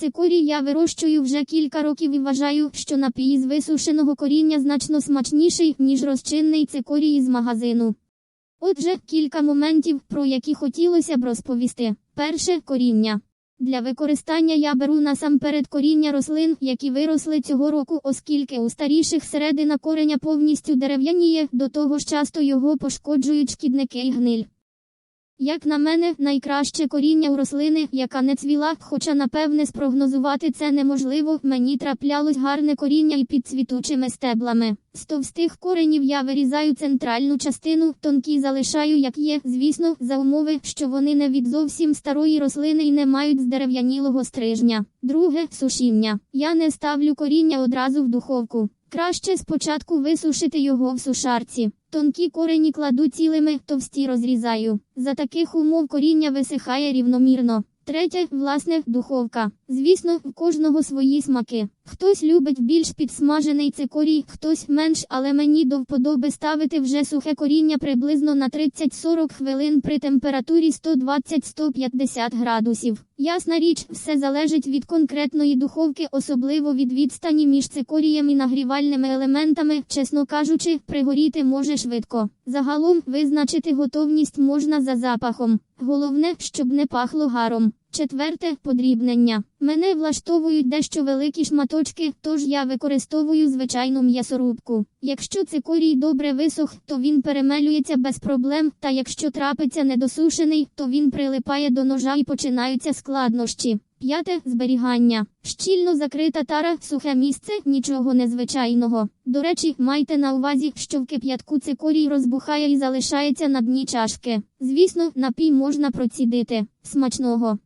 Цикорій я вирощую вже кілька років і вважаю, що напій з висушеного коріння значно смачніший, ніж розчинний цикорій із магазину. Отже, кілька моментів, про які хотілося б розповісти. Перше коріння. Для використання я беру насамперед коріння рослин, які виросли цього року, оскільки у старіших середина кореня повністю дерев'яніє, до того ж часто його пошкоджують шкідники й гниль. Як на мене, найкраще коріння у рослини, яка не цвіла, хоча напевне спрогнозувати це неможливо, мені траплялось гарне коріння і під цвітучими стеблами. З товстих коренів я вирізаю центральну частину, тонкі залишаю, як є, звісно, за умови, що вони не від зовсім старої рослини і не мають здерев'янілого стрижня. Друге сушіння. Я не ставлю коріння одразу в духовку. Краще спочатку висушити його в сушарці. Тонкі корені кладу цілими, товсті розрізаю. За таких умов коріння висихає рівномірно. Третє, власне, духовка. Звісно, в кожного свої смаки. Хтось любить більш підсмажений цикорій, хтось менш, але мені до вподоби ставити вже сухе коріння приблизно на 30-40 хвилин при температурі 120-150 градусів. Ясна річ, все залежить від конкретної духовки, особливо від відстані між цикорієм і нагрівальними елементами, чесно кажучи, пригоріти може швидко. Загалом визначити готовність можна за запахом. Головне, щоб не пахло гаром. Четверте подрібнення. Мене влаштовують дещо великі шматочки, тож я використовую звичайну м'ясорубку. Якщо цикорій добре висох, то він перемелюється без проблем, та якщо трапиться недосушений, то він прилипає до ножа і починаються складнощі. П'яте зберігання. Щільно закрита тара, сухе місце, нічого незвичайного. До речі, майте на увазі, що в кип'ятку цикорій розбухає і залишається на дні чашки. Звісно, напій можна процідити. Смачного.